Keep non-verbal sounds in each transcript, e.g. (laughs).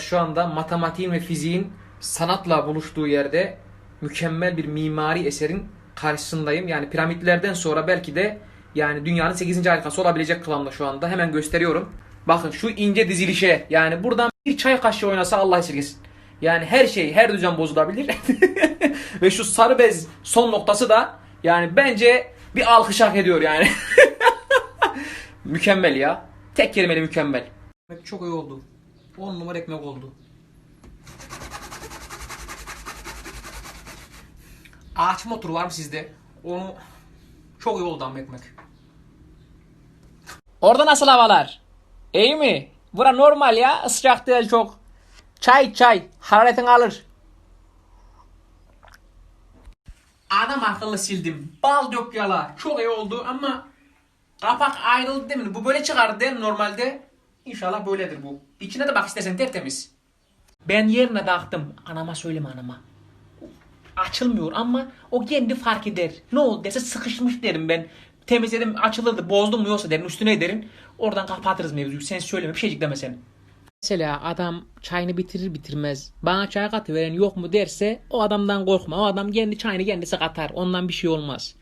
şu anda matematiğin ve fiziğin sanatla buluştuğu yerde mükemmel bir mimari eserin karşısındayım. Yani piramitlerden sonra belki de yani dünyanın 8. harikası olabilecek kıvamda şu anda. Hemen gösteriyorum. Bakın şu ince dizilişe yani buradan bir çay kaşığı oynasa Allah esirgesin. Yani her şey, her düzen bozulabilir. (laughs) ve şu sarı bez son noktası da yani bence bir alkış hak ediyor yani. (laughs) mükemmel ya. Tek kelimeyle mükemmel. Çok iyi oldu. 10 numara ekmek oldu. Ağaç motoru var mı sizde? Onu çok iyi oldu ama ekmek. Orada nasıl havalar? İyi mi? Bura normal ya. Sıcak değil çok. Çay çay. Hararetin alır. Adam akıllı sildim. Bal dök yala. Çok iyi oldu ama kapak ayrıldı değil mi? Bu böyle çıkardı değil mi normalde? İnşallah böyledir bu. İçine de bak istersen tertemiz. Ben yerine taktım. Anama söyleme anama. Açılmıyor ama o kendi fark eder. Ne oldu dese sıkışmış derim ben. Temizledim açılırdı bozdum mu yoksa derim üstüne ederim. Oradan kapatırız mevzuyu. Sen söyleme bir şeycik deme sen. Mesela adam çayını bitirir bitirmez bana çay katıveren yok mu derse o adamdan korkma. O adam kendi çayını kendisi katar. Ondan bir şey olmaz.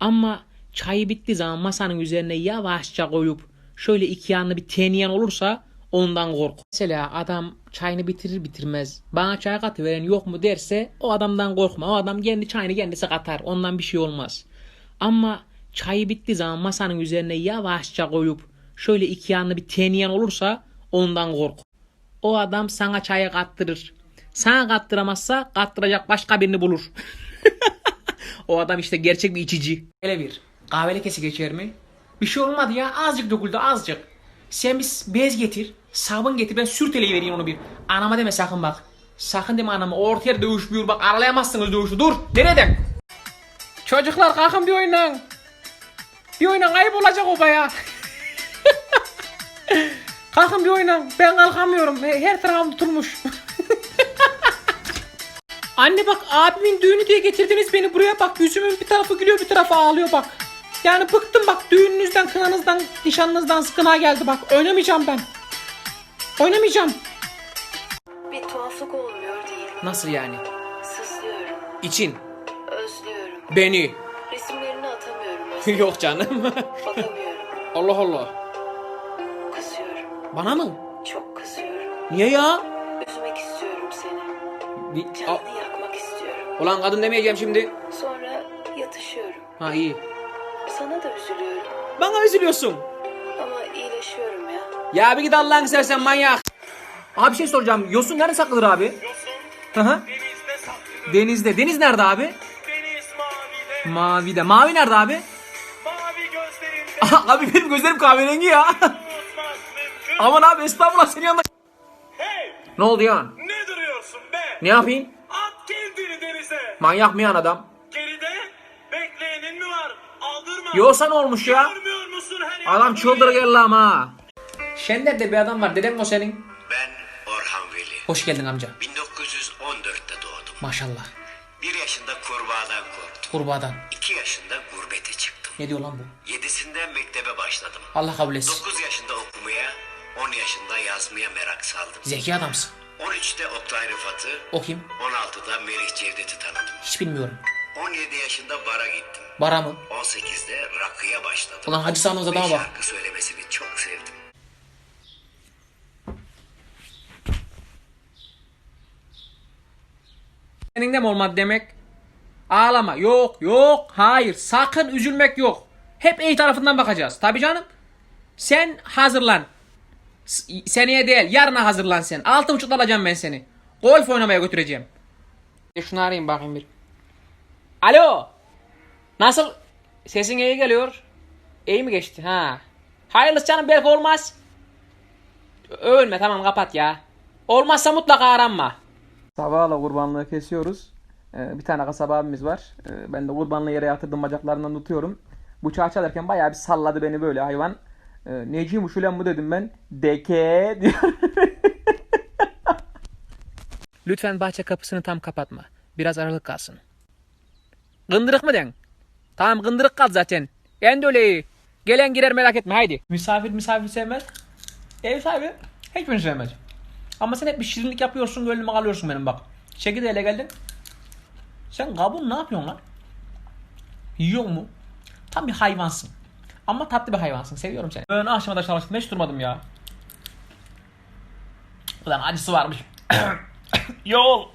Ama çayı bittiği zaman masanın üzerine yavaşça koyup şöyle iki yanlı bir teniyen olursa ondan kork. Mesela adam çayını bitirir bitirmez bana çay katıveren yok mu derse o adamdan korkma. O adam kendi çayını kendisi katar. Ondan bir şey olmaz. Ama çayı bittiği zaman masanın üzerine yavaşça koyup şöyle iki yanlı bir teniyen olursa ondan kork. O adam sana çayı kattırır. Sana kattıramazsa kattıracak başka birini bulur. (laughs) o adam işte gerçek bir içici. Hele bir kahve kesi geçer mi? Bir şey olmadı ya azıcık döküldü azıcık. Sen bir bez getir, sabun getir ben sürteleyi vereyim onu bir. Anama deme sakın bak. Sakın deme anama ortaya dövüşmüyor bak aralayamazsınız dövüşü dur. Nereden? Çocuklar kalkın bir oynayın. Bir oynayın ayıp olacak o baya. (laughs) kalkın bir oynayın. Ben kalkamıyorum. Her tarafım tutulmuş. (laughs) Anne bak abimin düğünü diye getirdiniz beni buraya bak yüzümün bir tarafı gülüyor bir tarafı ağlıyor bak. Yani bıktım bak düğününüzden, kınanızdan, nişanınızdan sıkına geldi bak. Oynamayacağım ben. Oynamayacağım. Bir tuhaflık olmuyor değil. Nasıl yani? Sızlıyorum, İçin. özlüyorum. Beni. Resimlerini atamıyorum. (laughs) Yok canım. Bakamıyorum. Allah Allah. Kızıyorum. Bana mı? Çok kızıyorum. Niye ya? Üzmek istiyorum seni. Di- A- Canını yakmak istiyorum. Ulan kadın demeyeceğim şimdi. Sonra yatışıyorum. Ha iyi. Sana da üzülüyorum. Bana üzülüyorsun. Ama iyileşiyorum ya. Ya bir git Allah'ını seversen manyak. Abi bir şey soracağım. Yosun nerede saklıdır abi? Hı hı. Denizde saklı. Denizde. Deniz nerede abi? Deniz mavide. Mavide. Mavi nerede abi? Mavi gözlerinde abi benim gözlerim kahverengi ya. (laughs) Aman abi estağfurullah senin yanında. Hey! Ne oldu ya? Ne duruyorsun be? Ne yapayım? At kendini denize. Manyak mı yan adam? Ne olmuş ya? Adam çıldır geldi ama. Şenler'de bir adam var. Dedem mi o senin? Ben Orhan Veli. Hoş geldin amca. 1914'te doğdum. Maşallah. Bir yaşında kurbağadan korktum. Kurbağadan. İki yaşında gurbete çıktım. Ne diyor lan bu? Yedisinde mektebe başladım. Allah kabul etsin. 9 yaşında okumaya, 10 yaşında yazmaya merak saldım. Zeki adamsın. 13'te Oktay Rıfat'ı, O kim? 16'da Merih Cevdet'i tanıdım. Hiç bilmiyorum. 17 yaşında bara gittim. Bara mı? 18'de rakıya başladım. Ulan Hacı Ve adama bak. şarkı söylemesini çok sevdim. Senin de olmadı demek? Ağlama. Yok yok. Hayır. Sakın üzülmek yok. Hep iyi tarafından bakacağız. Tabii canım. Sen hazırlan. Seneye değil. Yarına hazırlan sen. Altı buçukta alacağım ben seni. Golf oynamaya götüreceğim. E şunu arayayım bakayım bir. Alo. Nasıl? Sesin iyi geliyor. İyi mi geçti? Ha. Hayırlısı canım belki olmaz. Ölme tamam kapat ya. Olmazsa mutlaka aranma. Sabahla kurbanlığı kesiyoruz. Ee, bir tane kasaba abimiz var. Ee, ben de kurbanlığı yere yatırdım bacaklarından tutuyorum. Bıçağı çalarken bayağı bir salladı beni böyle hayvan. Ee, Neciymiş ulan bu dedim ben. Deke (laughs) diyor. Lütfen bahçe kapısını tam kapatma. Biraz aralık kalsın. Gındırık mı den? Tamam gındırık kal zaten. En de öyle. Gelen girer merak etme haydi. Misafir misafir sevmez. Ev sahibi hiçbirini sevmez. Ama sen hep bir şirinlik yapıyorsun gönlüme kalıyorsun benim bak. Çekirdeğiyle geldin. Sen kabuğunu ne yapıyorsun lan? Yiyor mu? Tam bir hayvansın. Ama tatlı bir hayvansın. Seviyorum seni. Ben akşama çalıştım. Hiç durmadım ya. Ulan acısı varmış. Yol.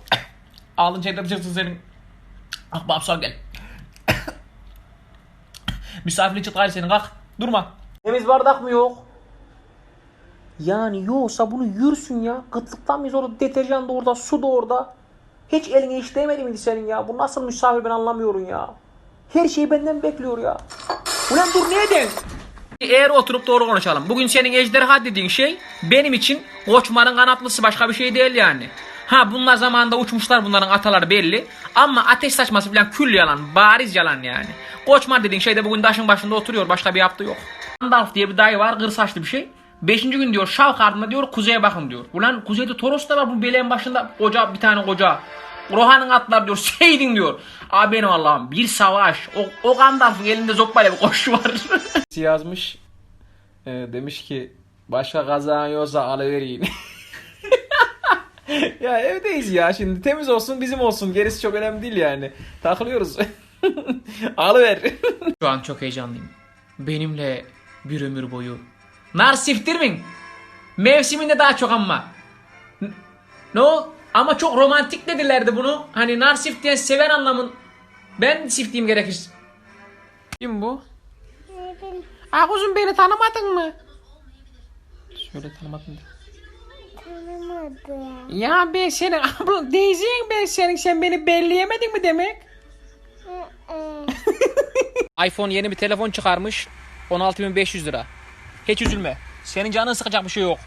Ağlın çektireceksin senin. Ah babam sor gel. Misafirli çıt gayrı senin kalk. Durma. Temiz bardak mı yok? Yani yoksa bunu yürüsün ya. Kıtlıktan mıyız orada? Deterjan da orada, su da orada. Hiç eline hiç değmedi miydi senin ya? Bu nasıl misafir ben anlamıyorum ya. Her şeyi benden bekliyor ya. Ulan dur neden? Eğer oturup doğru konuşalım. Bugün senin ejderha dediğin şey benim için koçmanın kanatlısı başka bir şey değil yani. Ha bunlar zamanında uçmuşlar bunların ataları belli. Ama ateş saçması falan kül yalan. Bariz yalan yani. Koçman dediğin şey de bugün taşın başında oturuyor. Başka bir yaptığı yok. Gandalf diye bir dayı var. Kır saçlı bir şey. Beşinci gün diyor şavk ardında diyor kuzeye bakın diyor. Ulan kuzeyde Toros da var bu beleğin başında koca bir tane koca. Rohan'ın atlar diyor seydin diyor. Abi benim Allah'ım bir savaş. O, o Gandalf'ın elinde zopbayla bir koşu var. (laughs) yazmış. e, demiş ki başka kazan yoksa alıvereyim. (laughs) (laughs) ya evdeyiz ya şimdi temiz olsun bizim olsun gerisi çok önemli değil yani. Takılıyoruz. (laughs) Alıver. (laughs) Şu an çok heyecanlıyım. Benimle bir ömür boyu. Nar siftirmin. Mevsiminde daha çok ama. N- Ne ol? Ama çok romantik dedilerdi bunu. Hani nar diye seven anlamın. Ben siftiyim gerekirse. Kim bu? Kuzum beni tanımadın mı? Şöyle tanımadın da. Ya ben senin (laughs) ablan Daisy'yim ben senin sen beni belleyemedin mi demek? (laughs) iPhone yeni bir telefon çıkarmış. 16.500 lira. Hiç üzülme. Senin canını sıkacak bir şey yok.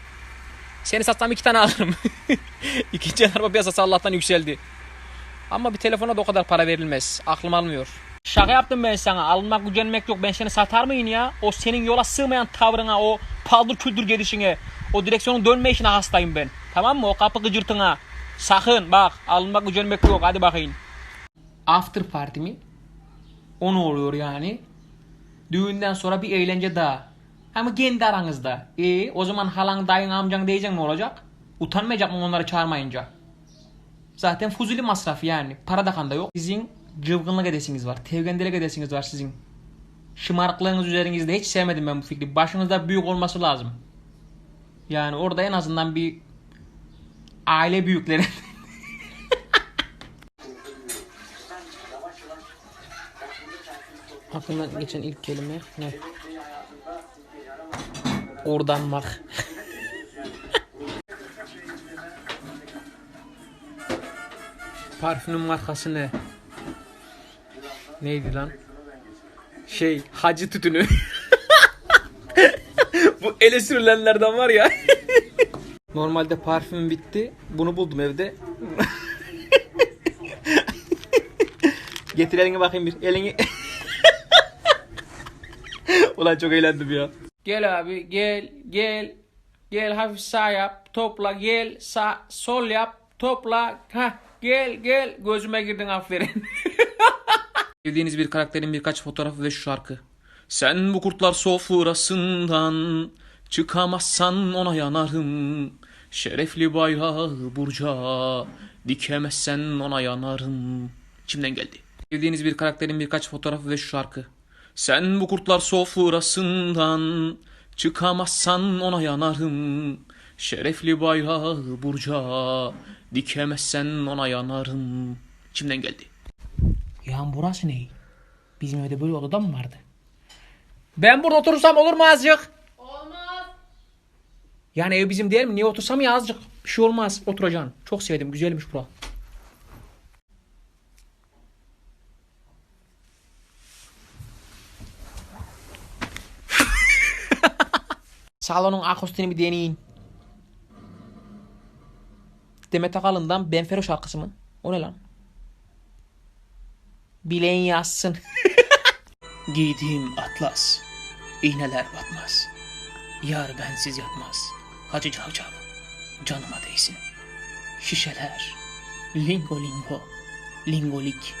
Seni satsam iki tane alırım. (laughs) İkinci el araba piyasası Allah'tan yükseldi. Ama bir telefona da o kadar para verilmez. Aklım almıyor. Şaka yaptım ben sana. Alınmak gücenmek yok. Ben seni satar mıyım ya? O senin yola sığmayan tavrına, o paldır küldür gelişine, o direksiyonun dönme işine hastayım ben. Tamam mı? O kapı gıcırtına. Sakın bak alınmak gücenmek yok. Hadi bakayım. After party mi? O ne oluyor yani? Düğünden sonra bir eğlence daha. Ama kendi aranızda. E o zaman halan, dayın, amcan diyecek ne olacak? Utanmayacak mı onları çağırmayınca? Zaten fuzuli masraf yani. Para da kanda yok. Sizin cıvgınlık edesiniz var. Tevgendelik edesiniz var sizin. Şımarıklığınız üzerinizde hiç sevmedim ben bu fikri. Başınızda büyük olması lazım. Yani orada en azından bir aile büyükleri. (laughs) Aklımdan geçen ilk kelime ne? Oradan bak. Parfümün markası ne? Neydi lan? Şey, hacı tütünü. (laughs) Bu ele sürülenlerden var ya. (laughs) Normalde parfüm bitti. Bunu buldum evde. (laughs) Getir elini bakayım bir. Elini. (laughs) Ulan çok eğlendim ya. Gel abi gel gel. Gel hafif sağ yap. Topla gel sağ sol yap. Topla. Ha gel gel. Gözüme girdin aferin. Sevdiğiniz bir karakterin birkaç fotoğrafı ve şu şarkı. Sen bu kurtlar sofrasından çıkamazsan ona yanarım. Şerefli bayrağı burca dikemezsen ona yanarım. İçimden geldi. Sevdiğiniz bir karakterin birkaç fotoğrafı ve şu şarkı. Sen bu kurtlar sofrasından çıkamazsan ona yanarım. Şerefli bayrağı burca dikemezsen ona yanarım. İçimden geldi. Ya burası ne? Bizim evde böyle odada mı vardı? Ben burada oturursam olur mu azıcık? Olmaz. Yani ev bizim değil mi? Niye otursam ya azıcık? Bir şey olmaz. Oturacaksın. Çok sevdim. Güzelmiş bura. (laughs) Salonun akustiğini bir deneyin. Demet Akalın'dan Benfero şarkısı mı? O ne lan? Bileğin yazsın. (laughs) Giydiğim atlas, iğneler batmaz. Yar bensiz yatmaz. Hacı cavcav, canıma değsin. Şişeler, lingo lingo, lingolik.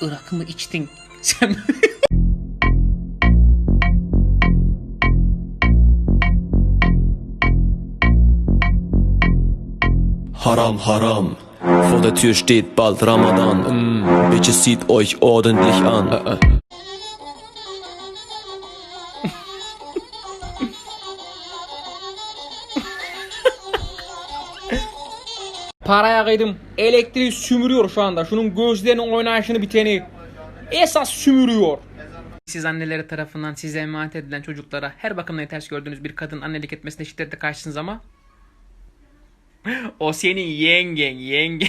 Irak mı içtin? (laughs) Sen Haram, haram. Vor der Tür steht bald Ramadan. Mm, Bitches, zieht euch ordentlich an. Paraya kıydım. Elektriği sümürüyor şu anda. Şunun gözlerinin oynayışını biteni. Esas sümürüyor. Siz anneleri tarafından size emanet edilen çocuklara her bakımdan ters gördüğünüz bir kadın annelik etmesine şiddetle karşısınız ama (laughs) o senin yengen yengen.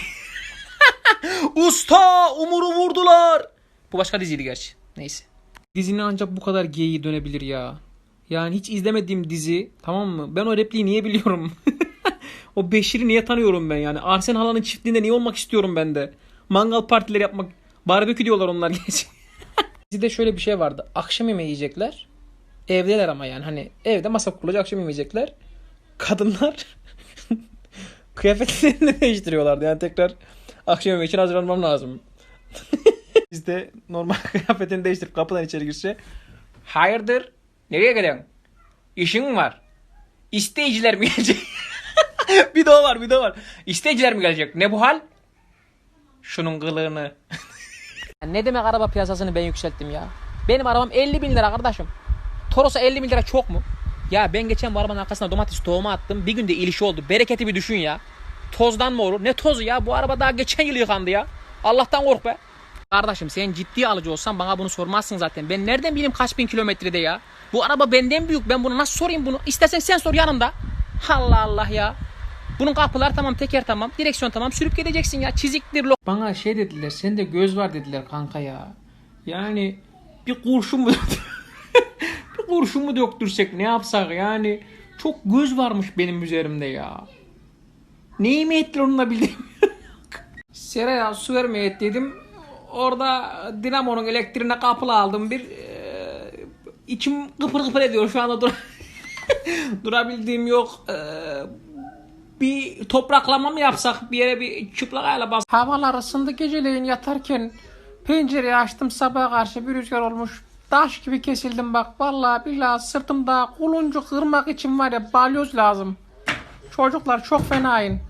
(laughs) Usta Umur'u vurdular. Bu başka diziydi gerçi. Neyse. Dizinin ancak bu kadar geyiği dönebilir ya. Yani hiç izlemediğim dizi tamam mı? Ben o repliği niye biliyorum? (laughs) o Beşir'i niye tanıyorum ben yani? Arsen Hala'nın çiftliğinde niye olmak istiyorum ben de? Mangal partileri yapmak. Barbekü diyorlar onlar (laughs) geç. Dizide şöyle bir şey vardı. Akşam yemeği yiyecekler. Evdeler ama yani hani evde masa kurulacak akşam yemeği yiyecekler. Kadınlar (laughs) kıyafetlerini (laughs) değiştiriyorlardı. Yani tekrar akşam yemeği için hazırlanmam lazım. Biz de normal kıyafetini değiştirip kapıdan içeri girse Hayırdır? Nereye gidiyorsun? İşin var? İsteyiciler mi gelecek? (laughs) bir de o var bir de o var. İsteyiciler mi gelecek? Ne bu hal? Şunun kılığını. ne demek araba piyasasını ben yükselttim ya? Benim arabam 50 bin lira kardeşim. Toros'a 50 bin lira çok mu? Ya ben geçen bu arabanın arkasına domates tohumu attım. Bir günde ilişi oldu. Bereketi bir düşün ya. Tozdan mı olur? Ne tozu ya? Bu araba daha geçen yıl yıkandı ya. Allah'tan kork be. Kardeşim sen ciddi alıcı olsan bana bunu sormazsın zaten. Ben nereden bileyim kaç bin kilometrede ya? Bu araba benden büyük. Ben bunu nasıl sorayım bunu? İstersen sen sor yanımda. Allah Allah ya. Bunun kapılar tamam, teker tamam, direksiyon tamam. Sürüp gideceksin ya. Çiziktir lo. Bana şey dediler. Sende göz var dediler kanka ya. Yani bir kurşun mu (laughs) bir kurşun mu döktürsek ne yapsak yani. Çok göz varmış benim üzerimde ya. Neyi mi ettiler onunla bildiğim Seraya su vermeye dedim. Orada dinamonun elektriğine kapılı aldım bir e, içim kıpır kıpır ediyor şu anda dur (laughs) durabildiğim yok. E, bir topraklama mı yapsak bir yere bir çıplak ayağıyla bas. Havalar ısındı geceleyin yatarken pencereyi açtım sabaha karşı bir rüzgar olmuş. Taş gibi kesildim bak vallahi billahi sırtımda kuluncu kırmak için var ya balyoz lazım. Çocuklar çok fenayın.